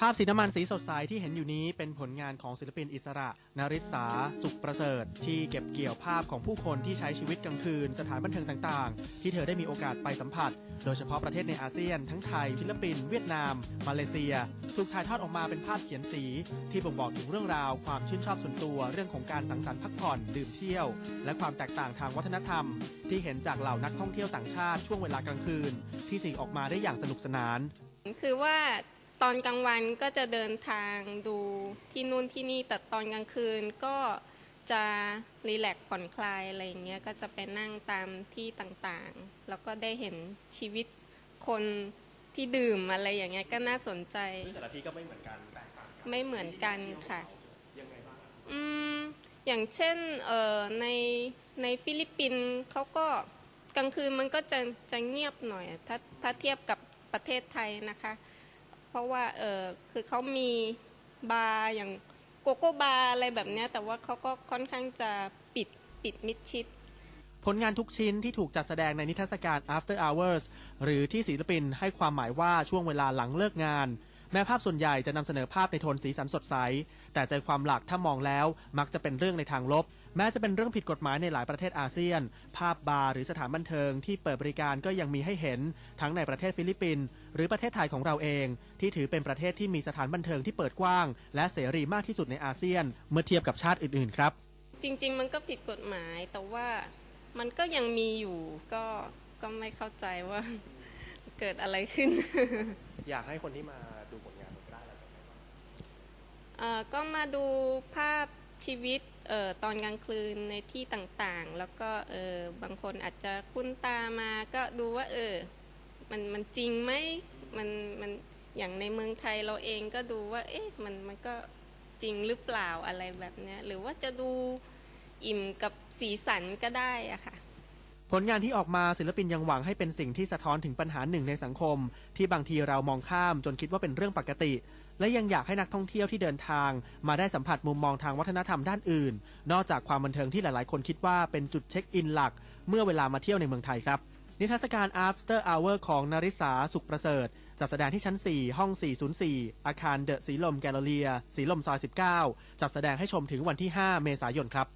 ภาพสีน้ำมันสีสดใสที่เห็นอยู่นี้เป็นผลงานของศิลปินอิสระนาริสาสุขประเสริฐ ที่เก็บเกี่ยวภาพของผู้คนที่ใช้ชีวิตกลางคืน สถานบันเทิงต่างๆ ที่เธอได้มีโอกาสไปสัมผัส โดยเฉพาะประเทศในอาเซียน ทั้งไทย ฟิลิปปินส์เวียดนาม มาเลเซีย ถูกถ่ายทอดออกมาเป็นภาพเขียนสี ที่บ่งบอกถึงเรื่องราว ความชื่นชอบส่วนตัว เรื่องของการสังสรรค์พักผ่อนดื่มเที่ยว และความแตกต่างทางวัฒนธรรม ที่เห็นจากเหล่านักท่องเที่ยวต่างชาติช่วงเวลากลางคืน ที่สิ่งออกมาได้อย่างสนุกสนาน คือว่า ตอนกลางวันก็จะเดินทางดูที่นู่นที่นี่แต่ตอนกลางคืนก็จะรีแลกซ์ผ่อนคลายอะไรอย่างเงี้ยก็จะไปนั่งตามที่ต่างๆ แล้วก็ได้เห็นชีวิตคนที่ดื่มอะไรอย่างเงี้ยก็น่าสนใจ แต่ละที่ก็ไม่เหมือนกันแตกต่างกันไม่เหมือนกันค่ะ ยังไงบ้างอืมอย่างเช่นเอ่อในในฟิลิปปินส์เขาก็กลางคืนมันก็จะจะเงียบหน่อย ถ้าถ้าเทียบกับประเทศไทยนะคะ เพราะว่าเออคือเขามีบาร์อย่างโกโก้บาร์อะไรแบบเนี้ยแต่ว่าเขาก็ค่อนข้างจะปิดปิดมิดชิด ผลงานทุกชิ้นที่ถูกจัดแสดงในนิทรรศการ After Hours หรือที่ศิลปินให้ความหมายว่าช่วงเวลาหลังเลิกงาน แม้ภาพส่วนใหญ่จะนำเสนอภาพในโทนสีสันสดใส แต่ใจความหลักถ้ามองแล้วมักจะเป็นเรื่องในทางลบ แม้จะเป็นเรื่องผิดกฎหมายในหลายประเทศอาเซียน ภาพบาร์หรือสถานบันเทิงที่เปิดบริการก็ยังมีให้เห็น ทั้งในประเทศฟิลิปปินส์หรือประเทศไทยของเราเอง ที่ถือเป็นประเทศที่มีสถานบันเทิงที่เปิดกว้าง และเสรีมากที่สุดในอาเซียน เมื่อเทียบกับชาติอื่นๆครับ จริง ๆ มันก็ผิดกฎหมายแต่ว่ามันก็ยังมีอยู่ก็ก็ไม่เข้าใจว่า เกิดอะไรขึ้น อยากให้คนที่มาดูผลงานได้อะไรบ้าง เอ่อก็มาดูภาพชีวิตเอ่อตอนกลางคืนในที่ต่างๆ แล้วก็เออบางคนอาจจะคุ้นตามาก็ดูว่าเออมันมันจริงไหมมันมันอย่างในเมืองไทยเราเองก็ดูว่า เอ๊ะมันมันก็จริงหรือเปล่าอะไรแบบเนี้ยหรือว่าจะดูอิ่มกับสีสันก็ได้อะค่ะ ผลงานที่ออกมาศิลปินยังหวังให้เป็นสิ่งที่สะท้อนถึงปัญหาหนึ่งในสังคม ที่บางทีเรามองข้ามจนคิดว่าเป็นเรื่องปกติ และยังอยากให้นักท่องเที่ยวที่เดินทาง มาได้สัมผัสมุมมองทางวัฒนธรรมด้านอื่น นอกจากความบันเทิงที่หลายๆ คนคิดว่าเป็นจุดเช็คอินหลัก เมื่อเวลามาเที่ยวในเมืองไทยครับ นิทรรศการ After Hour ของนาริสาสุขประเสริฐจัดแสดงที่ชั้น 4 ห้อง 404 อาคารเดอะสีลมแกลเลอเรียสีลมซอย 19 จัดแสดงให้ชมถึงวันที่ 5 เมษายนครับ